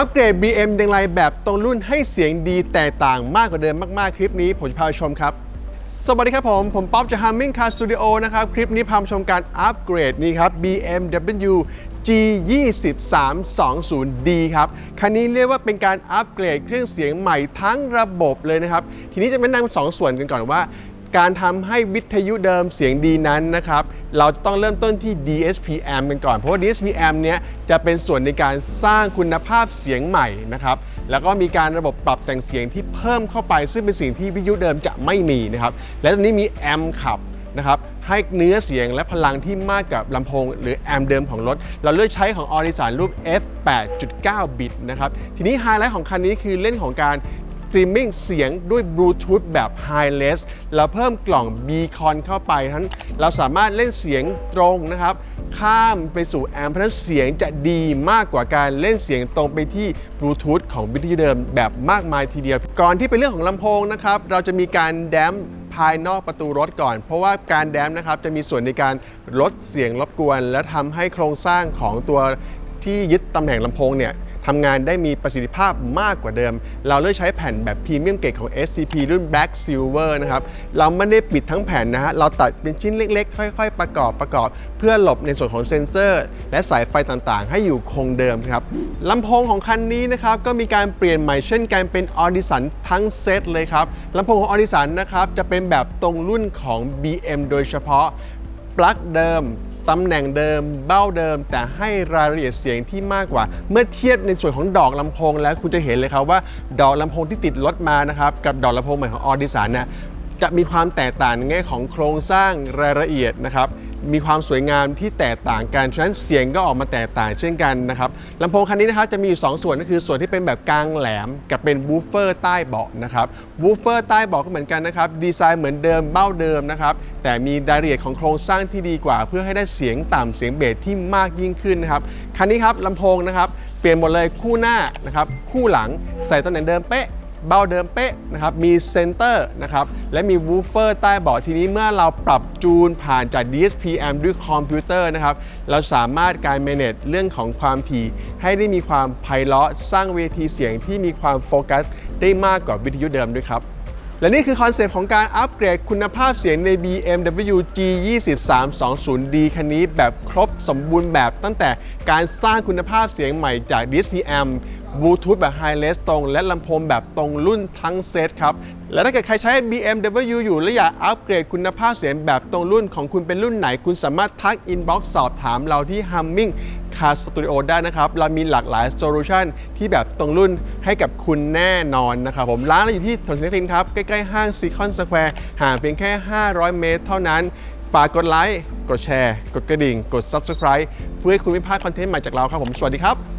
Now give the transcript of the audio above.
อัปเกรด BM ย่างไรแบบตรงรุ่นให้เสียงดีแตกต่างมากกว่าเดิมมากๆ คลิปนี้ผมจะพาชมครับ สวัสดีครับผม ผมป๊อปจาก Humming Car Studio นะครับ คลิปนี้พามาชมการอัปเกรดนี่ครับ BMW G 2 3 2 0 D ครับ คันนี้เรียกว่าเป็นการอัปเกรดเครื่องเสียงใหม่ทั้งระบบเลยนะครับ ทีนี้จะมาแนะนำสองส่วนกันก่อนว่า การทำให้วิทยุเดิมเสียงดีนั้นนะครับ เราจะต้องเริ่มต้นที่ DSPM กันก่อน เพราะว่า DSPM เนี้ยจะเป็นส่วนในการสร้างคุณภาพเสียงใหม่นะครับ แล้วก็มีการระบบปรับแต่งเสียงที่เพิ่มเข้าไป ซึ่งเป็นสิ่งที่วิทยุเดิมจะไม่มีนะครับ และตรงนี้มีแอมขับนะครับให้เนื้อเสียงและพลังที่มากกับลำโพง หรือแอมเดิมของรถ เราเลือกใช้ของ a u d i s o n รูป f 8.9 บิตนะครับ ทีนี้ไฮไลท์ของคันนี้คือเล่นของการ ตรีมมิ่งเสียงด้วยบลูทูธแบบ Hi-Les เราเพิ่มกล่อง Beacon เข้าไปทั้งเราสามารถเล่นเสียงตรงนะครับ ข้ามไปสู่แอมเพราะนั้นเสียงจะดีมากกว่าการเล่นเสียงตรงไปที่บลูทูธของวิทยุเดิมแบบมากมายทีเดียว ก่อนที่เป็นเรื่องของลำโพงนะครับ เราจะมีการแดมภายนอกประตูรถก่อน เพราะว่าการแดมนะครับจะมีส่วนในการลดเสียงรบกวน และทำให้โครงสร้างของตัวที่ยึดตำแหน่งลำโพงเนี่ย ทำงานได้มีประสิทธิภาพมากกว่าเดิม เราเลือกใช้แผ่นแบบพรีเมียมเกรดของ SCP รุ่น Black Silver นะครับ เราไม่ได้ปิดทั้งแผ่นนะฮะ เราตัดเป็นชิ้นเล็กๆ ค่อยๆ ประกอบประกอบ เพื่อหลบในส่วนของเซ็นเซอร์ และสายไฟต่างๆ ให้อยู่คงเดิมครับลำโพงของคันนี้นะครับก็มีการเปลี่ยนใหม่เช่นกันเป็น Audison ทั้งเซตเลยครับลำโพงของ Audison นะครับจะเป็นแบบตรงรุ่นของ BM โดยเฉพาะปลั๊กเดิม ตำแหน่งเดิมเบ้าเดิม แต่ให้รายละเอียดเสียงที่มากกว่า เมื่อเทียบในส่วนของดอกลำโพงแล้วคุณจะเห็นเลยครับว่าดอกลำโพงที่ติดรถมานะครับกับดอกลำโพงใหม่ของออดิสันเนี่ย จะมีความแตกต่างในแง่ของโครงสร้างรายละเอียดนะครับมีความสวยงามที่แตกต่างกันฉะนั้นเสียงก็ออกมาแตกต่างเช่นกันนะครับลำโพงคันนี้นะครับจะมีอยู่ 2 ส่วนก็คือส่วนที่เป็นแบบกลางแหลม กับเป็นบูฟเฟอร์ใต้เบาะนะครับบูฟเฟอร์ใต้เบาะก็เหมือนกันนะครับดีไซน์เหมือนเดิมเบ้าเดิมนะครับแต่มีรายละเอียดของโครงสร้างที่ดีกว่า เพื่อให้ได้เสียงต่ำเสียงเบสที่มากยิ่งขึ้นนะครับคันนี้ครับลำโพงนะครับเปลี่ยนหมดเลยคู่หน้านะครับคู่หลังใส่ตำแหน่งเดิมเป๊ะ เบ้าเดิมเป๊ะนะครับ มีเซนเตอร์นะครับ และมีวูฟเฟอร์ใต้เบาะทีนี้เมื่อเราปรับจูนผ่านจาก DSPM ด้วยคอมพิวเตอร์นะครับ เราสามารถการ manage เรื่องของความถี่ ให้ได้มีความไพเราะสร้างเวทีเสียงที่มีความโฟกัสได้มากกว่าวิทยุเดิมด้วยครับและนี่คือคอนเซปต์ของการอัปเกรดคุณภาพเสียงใน BMW G 2 3 2 0 D คันนี้แบบครบสมบูรณ์แบบตั้งแต่การสร้างคุณภาพเสียงใหม่จาก DSPM บลูทูธแบบ Hi-Les ตรง และลำโพงแบบตรงรุ่นทั้งเซตครับ และถ้าเกิดใครใช้ BMW อยู่ และอยากอัปเกรดคุณภาพเสียงแบบตรงรุ่นของคุณเป็นรุ่นไหน คุณสามารถทักอินบ็อกซ์สอบถามเราที่ Humming Car Studio ได้นะครับ เรามีหลากหลายโซลูชันที่แบบตรงรุ่นให้กับคุณแน่นอนนะครับผมร้านเราอยู่ที่ถนนศรีนครินครับ ใกล้ ๆ ห้างซีคอนสแควร์ห่างเพียงแค่ 500 เมตร เท่านั้นฝากกดไลค์ กดแชร์ กดกระดิ่ง กด Subscribe เพื่อให้คุณไม่พลาดคอนเทนต์ใหม่จากเราครับผม สวัสดีครับ